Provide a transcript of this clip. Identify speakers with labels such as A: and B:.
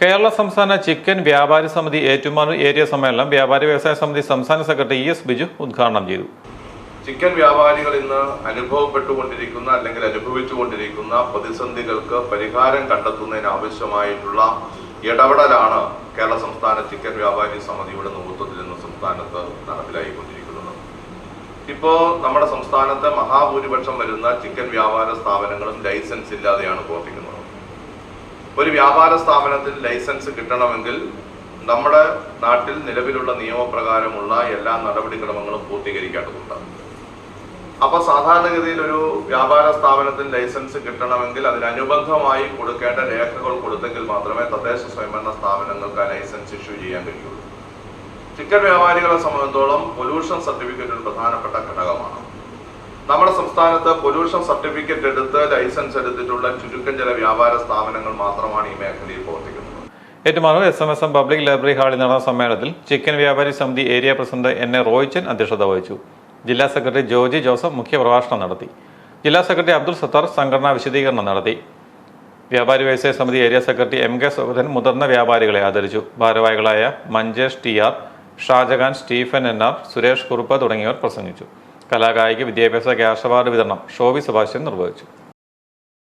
A: കേരള സംസ്ഥാന ചിക്കൻ വ്യാപാരി സമിതി ഏറ്റുമാനൂർ ഏരിയ സമ്മേളനം വ്യാപാരി വ്യവസായ സമിതി സംസ്ഥാന സെക്രട്ടറി ഇ എസ് ബിജു ഉദ്ഘാടനം ചെയ്തു.
B: ചിക്കൻ വ്യാപാരികൾ ഇന്ന് അനുഭവപ്പെട്ടുകൊണ്ടിരിക്കുന്ന അല്ലെങ്കിൽ അനുഭവിച്ചുകൊണ്ടിരിക്കുന്ന പ്രതിസന്ധികൾക്ക് പരിഹാരം കണ്ടെത്തുന്നതിന് ആവശ്യമായിട്ടുള്ള ഇടപെടലാണ് കേരള സംസ്ഥാന ചിക്കൻ വ്യാപാരി സമിതിയുടെ നേതൃത്വത്തിൽ ഇന്ന് സംസ്ഥാനത്ത് നടപ്പിലായിക്കൊണ്ടിരിക്കുന്നത്. ഇപ്പോൾ നമ്മുടെ സംസ്ഥാനത്തെ മഹാഭൂരിപക്ഷം വരുന്ന ചിക്കൻ വ്യാപാര സ്ഥാപനങ്ങളും ലൈസൻസ് ഇല്ലാതെയാണ് പ്രവർത്തിക്കുന്നത്. ഒരു വ്യാപാര സ്ഥാപനത്തിന് ലൈസൻസ് കിട്ടണമെങ്കിൽ നമ്മുടെ നാട്ടിൽ നിലവിലുള്ള നിയമപ്രകാരമുള്ള എല്ലാ നടപടിക്രമങ്ങളും പൂർത്തീകരിക്കേണ്ടതുണ്ട്. അപ്പൊ സാധാരണഗതിയിൽ ഒരു വ്യാപാര സ്ഥാപനത്തിന് ലൈസൻസ് കിട്ടണമെങ്കിൽ അതിനനുബന്ധമായി കൊടുക്കേണ്ട രേഖകൾ കൊടുത്തെങ്കിൽ മാത്രമേ തദ്ദേശ സ്വയംഭരണ സ്ഥാപനങ്ങൾക്ക് ആ ലൈസൻസ് ഇഷ്യൂ ചെയ്യാൻ കഴിയുള്ളൂ. ചിക്കൻ വ്യാപാരികളെ സംബന്ധിച്ചോളം പൊല്യൂഷൻ സർട്ടിഫിക്കറ്റ് ഒരു പ്രധാനപ്പെട്ട ഘടകമാണ്. നമ്മുടെ സംസ്ഥാനത്ത് പൊല്യൂഷൻ സർട്ടിഫിക്കറ്റ് എടുത്ത് ലൈസൻസ് എടുത്തിട്ടുള്ള ചുരുക്കം ചില വ്യാപാര സ്ഥാപനങ്ങൾ മാത്രമാണ് ഈ മേഖലയിൽ പ്രവർത്തിക്കുന്നത്.
A: Ettumanoor S M S M public library ഹാളിൽ നടന്ന സമ്മേളനത്തിൽ ചിക്കൻ വ്യാപാരി സമിതി area president N A. Roychan അധ്യക്ഷത വഹിച്ചു. ജില്ലാ സെക്രട്ടറി ജോജി ജോസഫ് മുഖ്യപ്രഭാഷണം നടത്തി. ജില്ലാ സെക്രട്ടറി അബ്ദുൾ സത്താർ സംഘടനാ വിശദീകരണം നടത്തി. വ്യാപാരി വ്യവസായ സമിതി area secretary M K Sugathan മുതിർന്ന വ്യാപാരികളെ ആദരിച്ചു. ഭാരവാഹികളായ Manjesh T. R Shajahan Stephen N R Suresh Kurup തുടങ്ങിയവർ പ്രസംഗിച്ചു. കലാകായിക വിദ്യാഭ്യാസ ക്യാഷ് അവാർഡ് വിതരണം ഷോബി സുഭാഷൻ നിർവഹിച്ചു.